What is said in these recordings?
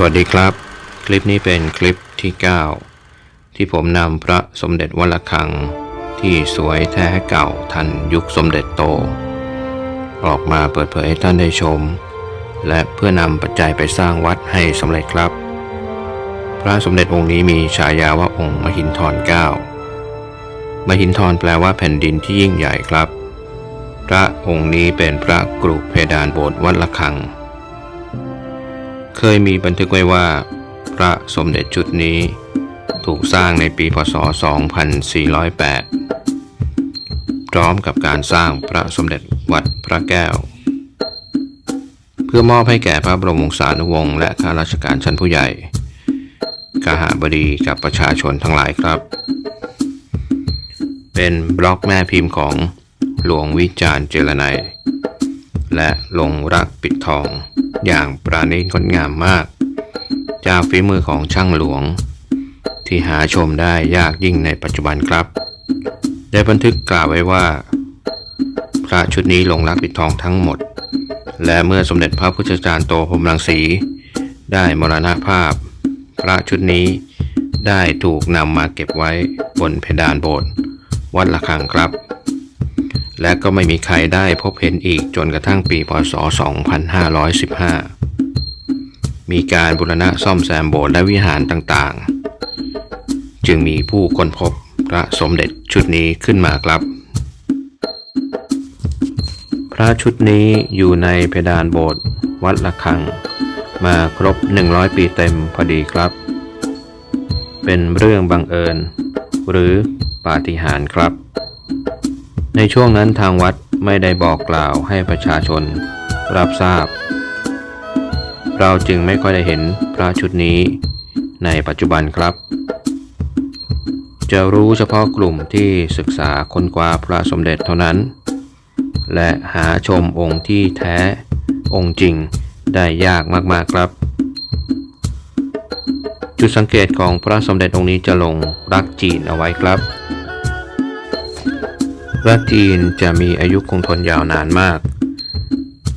สวัสดีครับ คลิปนี้เป็นคลิปที่ 9 ที่ผมนำพระสมเด็จวัดระฆัง ที่สวยแท้เก่าทันยุคสมเด็จโต ออกมาเปิดเผยให้ท่านได้ชม และเพื่อนำปัจจัยไปสร้างวัดให้สำเร็จครับ พระสมเด็จองค์นี้มีฉายาว่าองค์มหินทรเก้ามหินทรแปลว่าแผ่นดินที่ยิ่งใหญ่ครับ พระองค์นี้เป็นพระกรุเพดานโบสถ์วัดระฆัง เคยมีบันทึกไว้ว่า พระสมเด็จชุดนี้ถูกสร้างในปีพศ 2408 พร้อมกับการสร้างพระสมเด็จวัดพระแก้ว เพื่อมอบให้แก่พระบรมวงศานุวงศ์และข้าราชการชั้นผู้ใหญ่กหาบดีกับประชาชนทั้งหลายครับ เป็นบล็อกแม่พิมพ์ของหลวงวิจารณ์เจรไนย และลงรักปิดทอง อย่างปราณีตงดงามมาก จากฝีมือของช่างหลวง ที่หาชมได้ยากยิ่งในปัจจุบันครับ ได้บันทึกกล่าวไว้ว่า พระชุดนี้ลงรักปิดทองทั้งหมด และเมื่อสมเด็จพระพุทธจารย์โตพรมรังสี ได้มรณภาพ พระชุดนี้ได้ถูกนำมาเก็บไว้บนเพดานโบสถ์วัดระฆังครับ และก็ไม่มีใครได้พบเห็นอีกจนกระทั่งปีพศ 2515 มีการบูรณะซ่อมแซมโบสถ์และวิหารต่างๆ จึงมีผู้ค้นพบพระสมเด็จชุดนี้ขึ้นมาครับ พระชุดนี้อยู่ในเพดานโบสถ์วัดระฆัง มาครบ 100 ปีเต็มพอดีครับ เป็นเรื่องบังเอิญ หรือปาฏิหาริย์ครับ ในช่วงนั้นทางวัดไม่ได้บอกกล่าวให้ประชาชน รับทราบ เราจึงไม่ค่อยได้เห็นพระชุดนี้ในปัจจุบันครับ จะรู้เฉพาะกลุ่มที่ศึกษาค้นคว้าพระสมเด็จเท่านั้น และหาชมองค์ที่แท้องค์จริงได้ยากมากๆครับ จุดสังเกตของพระสมเด็จองค์นี้จะลงรักจีนเอาไว้ครับ รักจีนจะมีอายุคงทนยาวนานมาก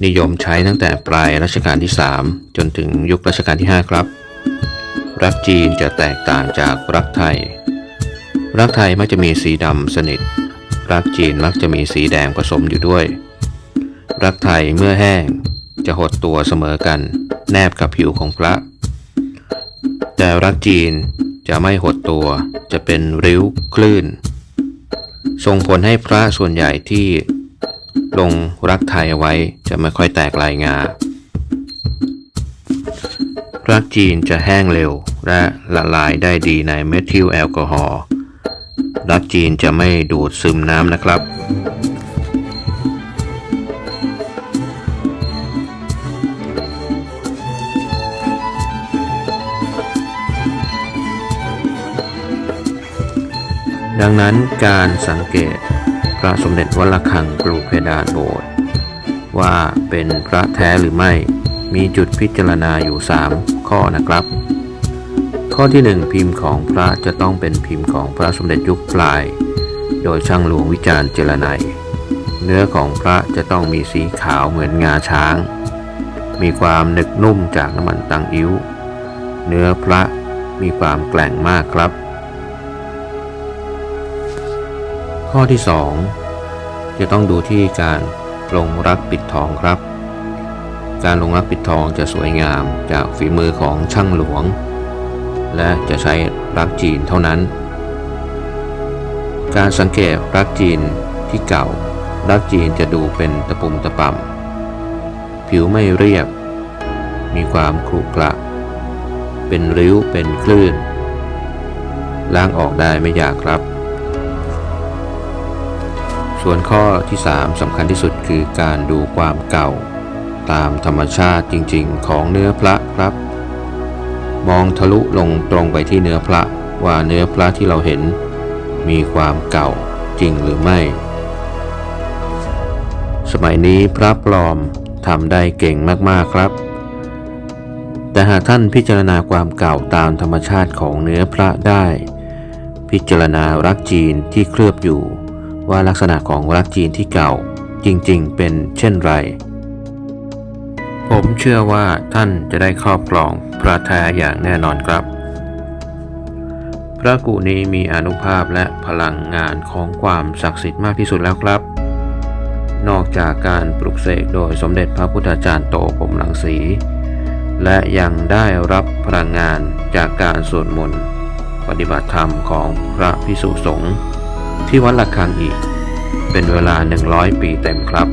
นิยมใช้ตั้งแต่ปลายรัชกาลที่ 3 จนถึงยุครัชกาลที่ 5 ครับ รักจีนจะแตกต่างจากรักไทย รักไทยมักจะมีสีดำสนิท รักจีนมักจะมีสีแดงผสมอยู่ด้วย รักไทยเมื่อแห้งจะหดตัวเสมอกัน แนบกับผิวของพระ แต่รักจีนจะไม่หดตัวจะเป็นริ้วคลื่น ส่งผลให้พระส่วนใหญ่ที่ลงรักไทยเอาไว้จะไม่ค่อยแตกลายงา รักจีนจะแห้งเร็วและละลายได้ดีในเมทิลแอลกอฮอล์รักจีนจะไม่ดูดซึมน้ำนะครับ ดังนั้นการสังเกตพระสมเด็จวัดระฆังกรูเพดานโบสถ์ว่าเป็นพระแท้หรือไม่มีจุดพิจารณาอยู่ 3 ข้อนะครับ ข้อที่ 1 พิมพ์ของพระจะต้องเป็นพิมพ์ของพระสมเด็จยุคปลาย โดยช่างหลวงวิจารณ์เจรไนยเนื้อของพระจะต้องมีสีขาวเหมือนงาช้าง มีความหนึกนุ่มจากน้ำมันตังอิ้ว เนื้อพระมีความแกร่งมากครับ ข้อที่ 2 จะต้องดูที่การลงรักปิดทองครับ การลงรักปิดทองจะสวยงามจากฝีมือของช่างหลวง และจะใช้รักจีนเท่านั้น การสังเกตรักจีนที่เก่า รักจีนจะดูเป็นตะปุ่มตะป่ำผิวไม่เรียบ มีความขรุขระเป็นริ้วเป็นคลื่นล้างออกได้ไม่ยากครับ ส่วนข้อที่ 3สำคัญที่สุดคือการดูความเก่า ตามธรรมชาติจริงๆ ของเนื้อพระครับ มองทะลุลงตรงไปที่เนื้อพระว่าเนื้อพระที่เราเห็น มีความเก่าจริงหรือไม่ สมัยนี้พระปลอมทำได้เก่งมากๆครับ แต่หากท่านพิจารณาความเก่าตามธรรมชาติของเนื้อพระได้ พิจารณารักจีนที่เคลือบอยู่ ว่าลักษณะของรักจีนที่เก่าจริงๆ เป็นเช่นไร ผมเชื่อว่าท่านจะได้ครอบครองพระแท้อย่างแน่นอนครับ พระกุนี้มีอนุภาพและพลังงานของความศักดิ์สิทธิ์มากที่สุดแล้วครับ นอกจากการปลุกเสกโดยสมเด็จพระพุทธจารย์โตพรหมรังสี และยังได้รับพลังงานจากการสวดมนต์ปฏิบัติธรรมของพระพิสุสงฆ์ ที่วัดละคังอีก เป็นเวลา 100 ปีเต็มครับ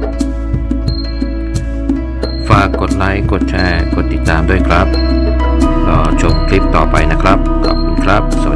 ฝากกดไลค์ กดแชร์ กดติดตามด้วยครับรอชมคลิปต่อไปนะครับ ขอบคุณครับส